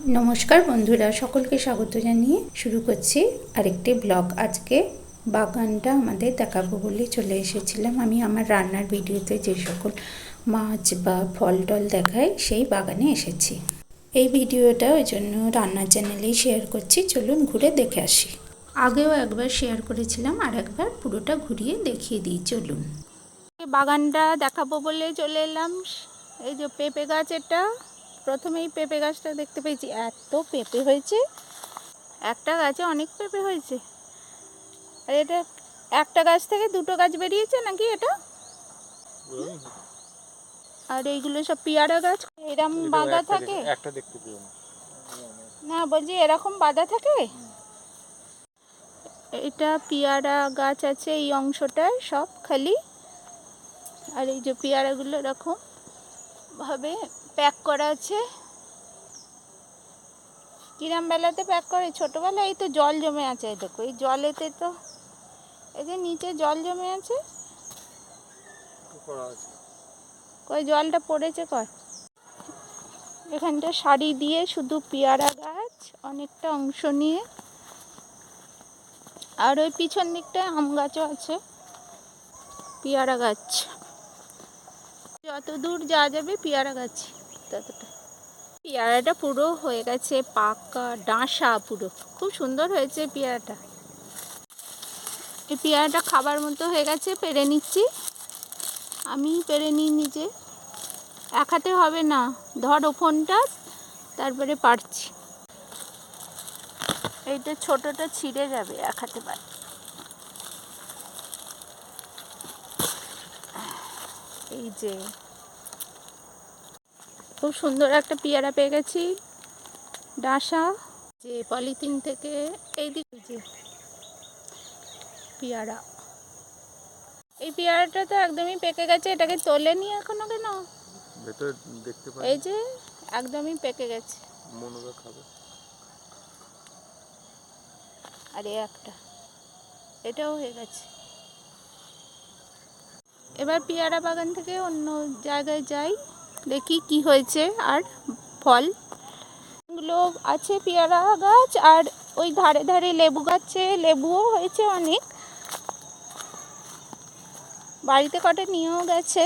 নমস্কার বন্ধুরা, সকলকে স্বাগত জানিয়ে শুরু করছি আরেকটি ব্লগ। আজকে বাগানটা আমাদের দেখাবো বলে চলে এসেছিলাম আমি আমার রান্নার ভিডিওতে। যে সকল মাছ বা ফল টল দেখাই সেই বাগানে এসেছি। এই ভিডিওটা ওই জন্য রান্নার চ্যানেলেই শেয়ার করছি। চলুন ঘুরে দেখে আসি। আগেও একবার শেয়ার করেছিলাম, আর একবার পুরোটা ঘুরিয়ে দেখিয়ে দিই। চলুন। বাগানটা দেখাবো বলে চলে এলাম। এই যে পেঁপে গাছ এটা। প্রথমেই পেঁপে গাছটা দেখতে পেয়েছি এত পেঁপে হয়েছে। একটা গাছে অনেক পেঁপে হয়েছে। আর এটা একটা গাছ থেকে দুটো গাছ বেরিয়েছে নাকি এটা? আর এইগুলো সব পেয়ারা গাছ এরম বাঁধা থাকে? একটা দেখতে না বলছি এরকম বাঁধা থাকে? এটা পেয়ারা গাছ আছে এই অংশটায় সব খালি। আর এই যে পেয়ারাগুলো এরকম ভাবে প্যাক করা আছে। কিরাম বেলাতে প্যাক করে? ছোটোবেলা এই তো জল জমে আছে এই দেখো এই জলেতে তো এই যে নিচে জল জমে আছে। কই জলটা পড়েছে কর এখানটা শাড়ি দিয়ে শুধু পেয়ারা গাছ অনেকটা অংশ নিয়ে। আর ওই পিছন দিকটায় আম গাছও আছে পেয়ারা গাছ। যত দূর যাওয়া যাবে পেয়ারা গাছ। ততটা পেয়ারাটা পুরো হয়ে গেছে পাকা ডাঁসা পুরো। খুব সুন্দর হয়েছে পেয়ারাটা। এই পেয়ারাটা খাবার মতো হয়ে গেছে, পেরে নিচ্ছি। আমি পেরে নিই নিজে। এক হাতে হবে না। ধরো ফোনটা তারপরে পারছি। এইটা ছোটটা ছিঁড়ে যাবে এক হাতে পার এই যে খুব সুন্দর একটা পেয়ারা পেয়ে গেছি। ডাসা যে পলিথিন থেকে এই দিকে যে পেয়ারা। এই পেয়ারাটা তো একদমই পেকে গেছে এটাকে তোলেনি এখনও কেন? ভেতরে দেখতে পাই। এই যে একদমই পেকে গেছে। মনোরা খাবে। আর একটা এটাও হয়ে গেছে। এবার পেয়ারা বাগান থেকে অন্য জায়গায় যাই। দেখি কি হয়েছে। আর ফল? গুলো আছে, পেয়ারা গাছ, আর ওই ধারে ধারে লেবু গাছে, লেবুও হয়েছে অনেক। বাড়িতে কটা নিয়েও গেছে।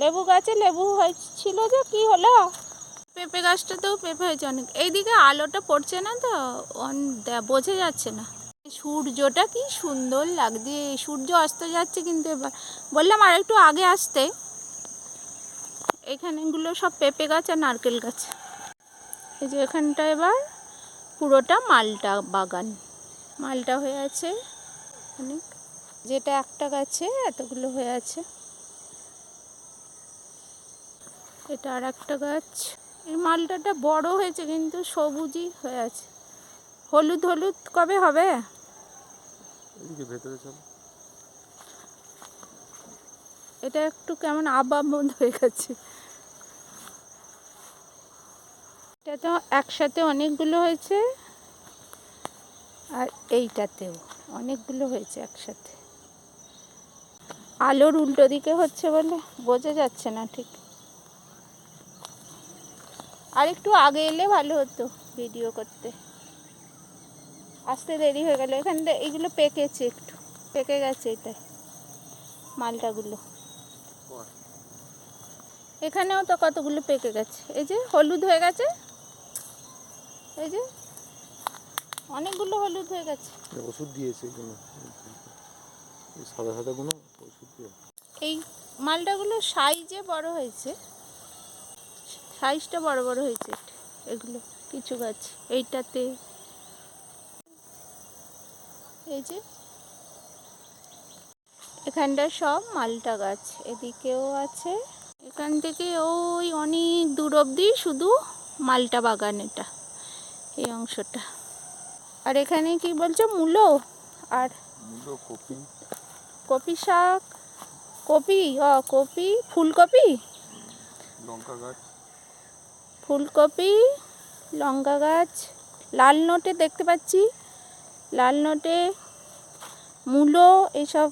লেবু গাছে লেবু হয়েছিল যে, কি হলো? পেঁপে গাছটাতেও পেঁপে হয়েছে অনেক। এইদিকে আলোটা পড়ছে না তো? বোঝা যাচ্ছে না। সূর্যটা কি সুন্দর লাগছে। সূর্য অস্ত যাচ্ছে কিন্তু এবার। বললাম আর একটু আগে আসতে। এখানেগুলো সব পেঁপে গাছ আর নারকেল গাছ। এই যে এখানটা এবার পুরোটা মালটা বাগান। মালটা হয়ে আছে অনেক। যেটা একটা গাছে এতগুলো হয়ে আছে। এটা আর একটা গাছ। এই মালটাটা বড় হয়েছে কিন্তু সবুজই হয়ে আছে। হলুদ হলুদ কবে হবে? এটা একটু কেমন আবাব বন্ধ হয়ে গেছে। এটা তো একসাথে অনেকগুলো হয়েছে। আর এইটাতেও অনেকগুলো হয়েছে একসাথে। আলোর উল্টো দিকে হচ্ছে বলে বোঝা যাচ্ছে না ঠিক। আর একটু আগে এলে ভালো হতো ভিডিও করতে। আসতে দেরি হয়ে গেল। এখানটা এইগুলো পেকেছে একটু। পেকে গেছে এটা মালটাগুলো। এখানেও তো কতগুলো পেকে গেছে। এই যে হলুদ হয়ে গেছে। এই যে অনেকগুলো হলুদ হয়ে গেছে। ওষুধ দিয়েছে এগুলো। এই সাদা সাদা কোনো ওষুধ দিয়ে। এই মালটাগুলো সাইজে বড় হয়েছে। সাইজটা বড় বড় হয়েছে এগুলো কিছু গাছ এইটাতে। এই যে এখানটা সব মালটা গাছ এদিকেও আছে। এখান থেকে ওই অনেক দূর অবধি শুধু মালটা বাগান এটা। এই অংশটা। আর এখানে কি বলছো? মূলো? আর কপি। কপি শাক? কপি? ও কপি? ফুলকপি? লঙ্কা গাছ। ফুলকপি লঙ্কা গাছ। লাল নোটে দেখতে পাচ্ছি। লাল নোটে মূলো এইসব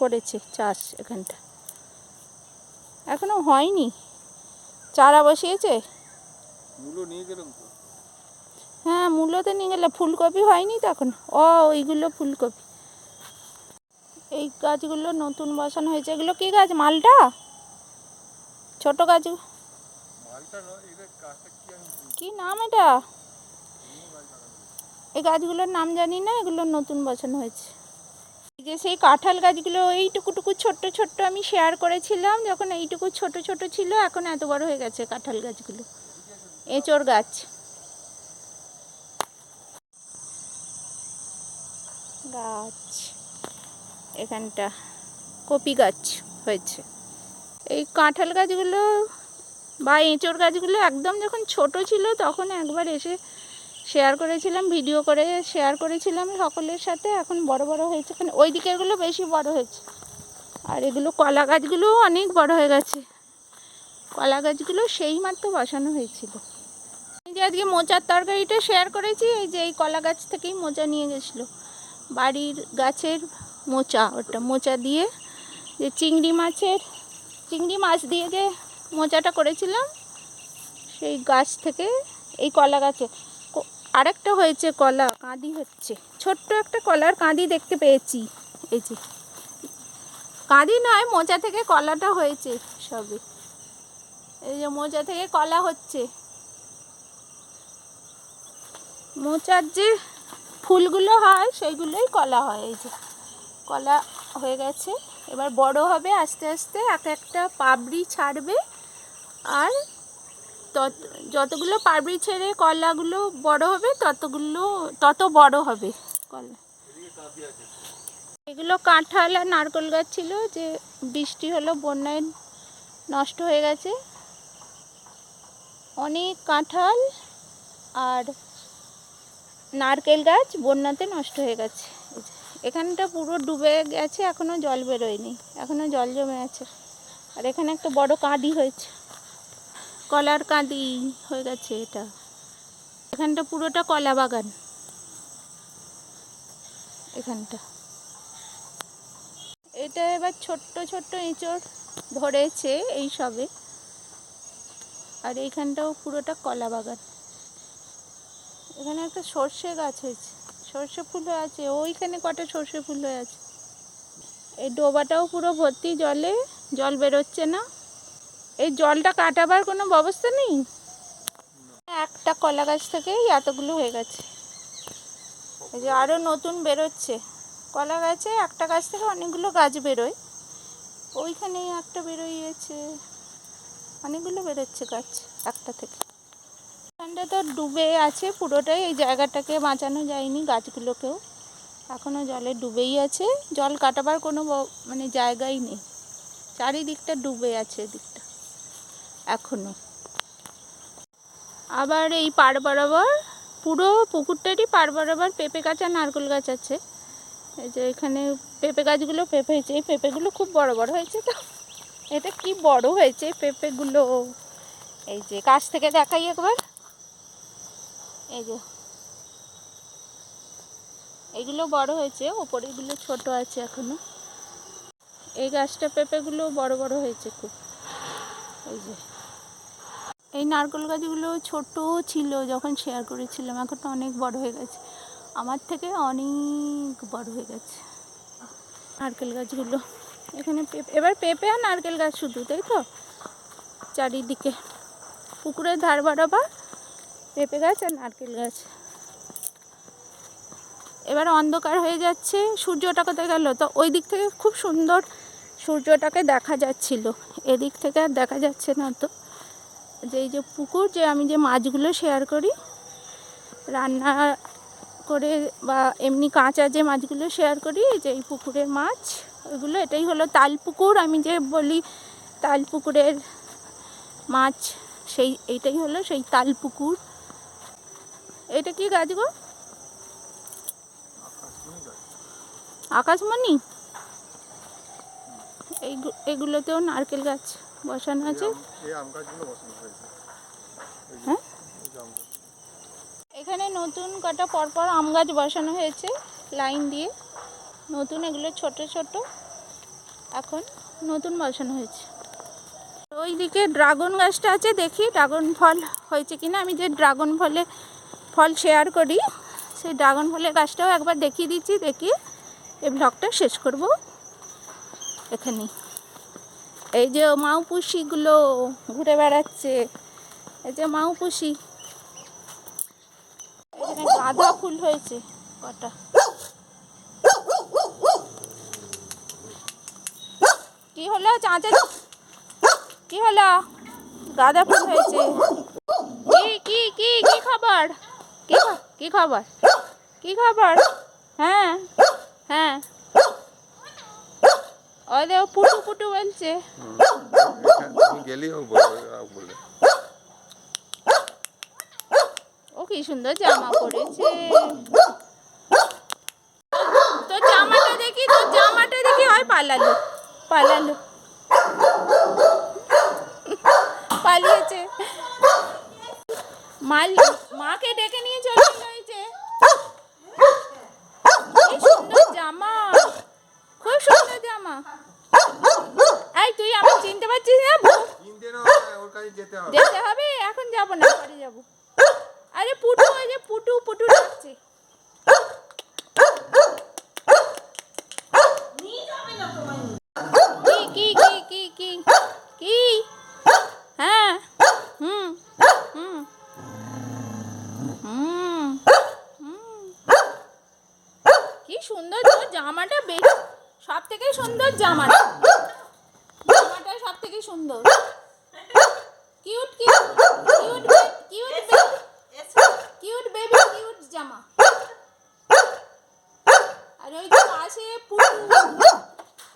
করেছে চাষ এখানটা। এখনও হয়নি। চারা বসিয়েছে? মূলো নিয়ে গেলাম তো। হ্যাঁ মূলোতে নিয়ে গেলে ফুলকপি হয়নি তো এখন ও ওইগুলো ফুলকপি। এই গাছগুলো নতুন বসানো হয়েছে। এগুলো কি গাছ মালটা? ছোট গাছ। কি নাম এটা? এই গাছগুলোর নাম জানি না এগুলো নতুন বসানো হয়েছে। যে সেই কাঁঠাল গাছগুলো এইটুকুটুকু ছোট্ট ছোট্ট আমি শেয়ার করেছিলাম যখন এইটুকু ছোট ছোট ছিল এখন এত বড় হয়ে গেছে কাঁঠাল গাছগুলো। এঁচোড় গাছ। গাছ। এখানটা কপি গাছ হয়েছে। এই কাঁঠাল গাছগুলো বা এঁচোড় গাছগুলো একদম যখন ছোট ছিল তখন একবার এসে শেয়ার করেছিলাম ভিডিও করে শেয়ার করেছিলাম সকলের সাথে। এখন বড় বড় হয়েছে। এখানে ওই দিকেরগুলো বেশি বড় হয়েছে। আর এগুলো কলা গাছগুলোও অনেক বড় হয়ে গেছে। কলা গাছগুলো সেই মাত্র বসানো হয়েছিল। এই যে আজকে মোচার তরকারিটা শেয়ার করেছি, এই যে এই কলা গাছ থেকেই মোচা নিয়ে গেছিল। বাড়ির গাছের মোচা, ওটা মোচা দিয়ে যে চিংড়ি মাছের, চিংড়ি মাছ দিয়ে যে মোচাটা করেছিলাম, সেই গাছ থেকে এই কলা গাছে। আরেকটা হয়েছে কলা, কাঁদি হচ্ছে। ছোট্ট একটা কলার কাঁদি দেখতে পেয়েছি। এই যে। কাঁদি নয়, মোচা থেকে কলাটা হয়েছে সবে। এই যে মোচা থেকে কলা হচ্ছে। মোচার যে ফুলগুলো হয়, সেইগুলোই কলা হয়, এই যে। কলা হয়ে গেছে। এবার বড় হবে, আস্তে আস্তে এক একটা পাবড়ি ছাড়বে। আর তত, যতগুলো পাবড়ি ছেড়ে কলাগুলো বড় হবে, ততগুলো, তত বড় হবে কলা। এগুলো কাঁঠাল আর নারকেল গাছ ছিল, যে বৃষ্টি হলো, বন্যায় নষ্ট হয়ে গেছে। অনেক কাঁঠাল আর নারকেল গাছ বন্যাতে নষ্ট হয়ে গেছে। এখানটা পুরো ডুবে গেছে এখনও জল বেরোয়নি এখনও জল জমে আছে। আর এখানে একটা বড় কাঁদি হয়েছে, কলার কাঁদি হয়ে গেছে এটা। এখানটা পুরোটা কলা বাগান, এখানটা। এটা এবার ছোট্ট ছোট্ট এঁচড় ধরেছে এই সবে। আর এইখানটাও পুরোটা কলা বাগান। এখানে একটা সর্ষে গাছ হয়েছে। সর্ষে ফুল হয়ে আছে। ওইখানে কটা সর্ষে ফুল হয়ে আছে। এই ডোবাটাও পুরো ভর্তি জলে, জল বেরোচ্ছে না। এই জলটা কাটাবার কোনো ব্যবস্থা নেই? একটা কলা গাছ থেকেই এতগুলো হয়ে গেছে। এই যে আরও নতুন বেরোচ্ছে। কলা গাছে একটা গাছ থেকে অনেকগুলো গাছ বেরোয়। ওইখানেই একটা বেরোইয়েছে। অনেকগুলো বেরোচ্ছে গাছ একটা থেকে। এখানটা তো ডুবে আছে, পুরোটাই এই জায়গাটাকে বাঁচানো যায়নি গাছগুলোকেও। এখনও জলে ডুবেই আছে, জল কাটাবার কোনো মানে জায়গাই নেই। চারিদিকটা ডুবে আছে এদিকটা এখনও আবার এই পাড় বরাবর, পুরো পুকুরটারই পাড় বরাবর পেঁপে গাছ আর নারকেল গাছ আছে। এই যে এখানে পেঁপে গাছগুলো পেঁপে হয়েছে, এই পেঁপেগুলো খুব বড় বড় হয়েছে তো। এটা কি বড় হয়েছে পেঁপেগুলো? এই যে কাছ থেকে দেখাই একবার। এই যে। এগুলো বড় হয়েছে ওপরেগুলো ছোট আছে এখনও। এই গাছটা পেঁপেগুলো বড় বড় হয়েছে খুব। এই যে। এই নারকেল গাছগুলো ছোট ছিল যখন শেয়ার করেছিলাম, এখন অনেক বড় হয়ে গেছে। আমার থেকে অনেক বড় হয়ে গেছে নারকেল গাছগুলো। এখানে পেঁপে, এবার পেঁপে আর নারকেল গাছ শুধু, তাই তো? চারিদিকে। পুকুরের ধার বরাবর পেঁপে গাছ আর নারকেল গাছ। এবার অন্ধকার হয়ে যাচ্ছে, সূর্যটা কোথায় গেল? তো ওই দিক থেকে খুব সুন্দর সূর্যটাকে দেখা যাচ্ছিল। এদিক থেকে আর দেখা যাচ্ছে না তো। যে এই যে পুকুর, যে আমি যে মাছগুলো শেয়ার করি, রান্না করে বা এমনি কাঁচা যে মাছগুলো শেয়ার করি যে এই পুকুরের মাছ, ওইগুলো, এটাই হলো তাল পুকুর। আমি যে বলি তাল পুকুরের মাছ, সেই, এইটাই হলো সেই তাল পুকুর। এটা কি গাছ গো? আকাশমণি? এই এগুলোতেও নারকেল গাছ বসানো আছে। হ্যাঁ? এখানে নতুন কটা পরপর আম গাছ বসানো হয়েছে লাইন দিয়ে। নতুন এগুলো ছোট ছোট। এখন নতুন বসানো হয়েছে। ওইদিকে ড্রাগন গাছটা আছে দেখি ড্রাগন ফল হয়েছে কিনা? আমি যে ড্রাগন ফলে ফল শেয়ার করি। সেই ড্রাগন ফলের গাছটাও একবার দেখিয়ে দিচ্ছি, দেখি এই ব্লগটা শেষ করব। এখানে এই যে মাউপুষিগুলো ঘুরে বেড়াচ্ছে, এই যে মাউপুষি। এখানে গাঁদা ফুল হয়েছে, কটা। কি হলো চাঁচা কি হলো? গাঁদা ফুল হয়েছে। কি কি কি কি খবর? কি খবর? কি খবর? হ্যাঁ হ্যাঁ। ওই দেখো, পুটু পুটু বলছে। ও বলে ও কি সুন্দর জামা পরেছে। তোর জামাটা দেখি, তোর জামাটা দেখি, হয় পালালো পালালো পালিয়েছে মাল মাকে ডেকে নিয়ে চলে গেল এই যে কি সুন্দর জামা খুব সুন্দর জামা এই তুই আমি চিনতে পারছিস না কিনতে না কাছে যেতে হবে। যেতে হবে, এখন যাব না পরে যাব। আরে পুটু, ওই যে পুটু পুটু ডাকছে। হ্যাঁ কি সুন্দর জামাটা বেশ সব থেকে সুন্দর জামাটা সব থেকে সুন্দর cute cute cute cute cute baby cute জামা আর ওই যে পাশে পুটু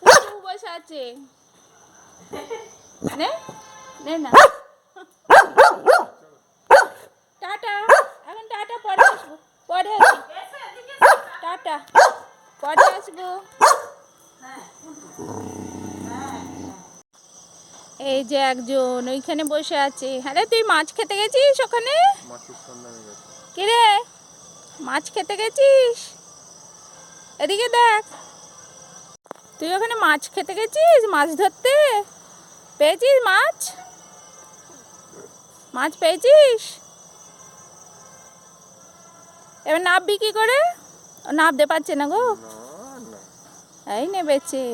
পুটু বসে আছে। নে নে না টাটা এখন টাটা পরে আসব পরে আসব টাটা পরে আসব এই যে একজন ওইখানে বসে আছে। আরে তুই মাছ খেতে গেছিস ওখানে? কিরে? মাছ খেতে গেছিস? এদিকে দেখ। তুই ওখানে মাছ খেতে গেছিস? মাছ ধরতে? পেয়েছিস মাছ? মাছ পেয়েছিস? এবার নাববি কি করে? নাবতে পারছে না গো। এই নেবেছে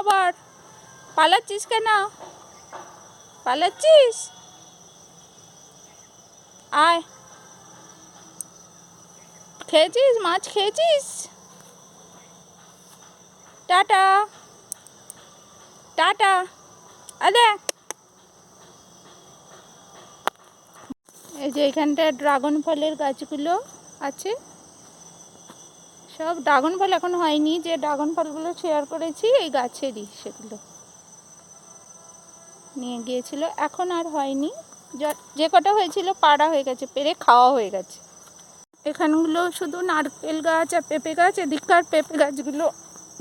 খবর পালাচ্ছিস কেন? পালাচ্ছিস? আয়। খেয়েছিস? মাছ খেয়েছিস? টাটা। টাটা। আরে এই যে এখানটা ড্রাগন ফলের গাছগুলো আছে। সব ড্রাগন ফল এখন হয়নি, যে ড্রাগন ফলগুলো শেয়ার করেছি, এই গাছেরই সেগুলো। নিয়ে গিয়েছিল, এখন আর হয়নি। যে কটা হয়েছিল পাড়া হয়ে গেছে, পেরে খাওয়া হয়ে গেছে। এখানগুলো শুধু নারকেল গাছ আর পেঁপে গাছ, এদিককার পেঁপে গাছগুলো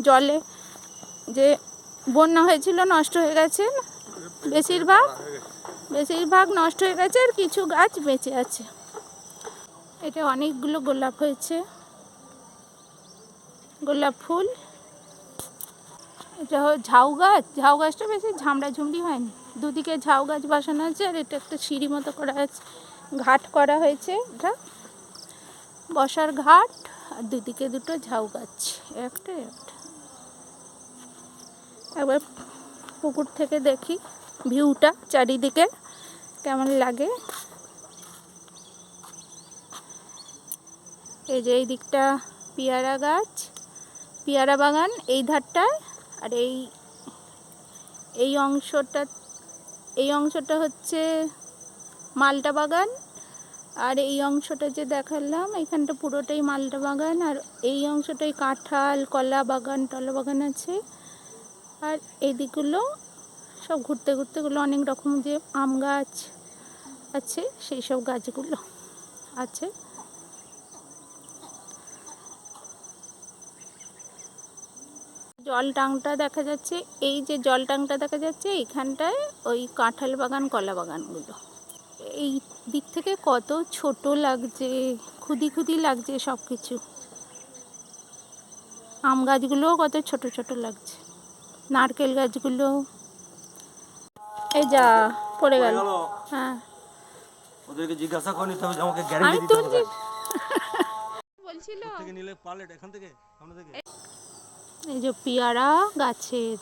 জলে যে বন্যা হয়েছিল নষ্ট হয়ে গেছে। বেশিরভাগ বেশিরভাগ নষ্ট হয়ে গেছে আর কিছু গাছ বেঁচে আছে। এটা অনেকগুলো গোলাপ হয়েছে। গোলাপ ফুল। এটা ঝাউ গাছ। ঝাউ গাছটা বেশি ঝামড়া ঝুমড়ি হয়নি। দুদিকে ঝাউ গাছ বসানো আছে আর এটা একটা সিঁড়ি মতো করা আছে। ঘাট করা হয়েছে এটা। বসার ঘাট আর দুদিকে দুটো ঝাউ গাছ। একটা একটা। একবার পুকুর থেকে দেখি ভিউটা চারিদিকে কেমন লাগে। এই যে এই দিকটা পেয়ারা গাছ। পেয়ারা বাগান, এই ধারটায় আর এই এই অংশটা এই অংশটা হচ্ছে মালটা বাগান, আর এই অংশটা যে দেখালাম, এখানটা পুরোটাই মালটা বাগান, আর এই অংশটাই কাঁঠাল, কলা বাগান, টলা বাগান আছে, আর এই দিকগুলো সব ঘুরতে ঘুরতে গুলো অনেক রকম যে আম গাছ আছে, সেই সব গাছগুলো আছে। জল টাংটা দেখা যাচ্ছে এই যে জল টাংটা দেখা যাচ্ছে এইখানটায় ওই কাঁঠাল বাগান কলা বাগানগুলো। এই দিক থেকে কত ছোট লাগছে খুদি খুদি লাগছে সব কিছু আম গাছগুলোও কত ছোট ছোট লাগছে নারকেল গাছগুলো। এই যা পড়ে গেল। হ্যাঁ। ওদেরকে জিজ্ঞাসা করে নিতে হবে আমাকে আমি গ্যারেন্টি দিতে হবে। তুলছি। বলছিল থেকে নিলে পালেট এখান থেকে? এই যে পেয়ারা গাছের।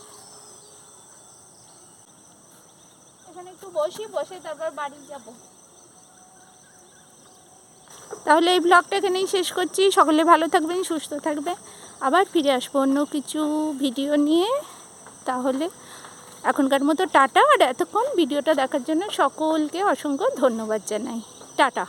এখানে একটু বসি বসে তারপর বাড়ি যাব। তাহলে এই ব্লগটা এখানেই শেষ করছি। সকলে ভালো থাকবেন সুস্থ থাকবেন। আবার ফিরে আসব অন্য কিছু ভিডিও নিয়ে। তাহলে এখনকার মতো টাটা। আর এতক্ষণ ভিডিওটা দেখার জন্য সকলকে অসংখ্য ধন্যবাদ জানাই। টাটা।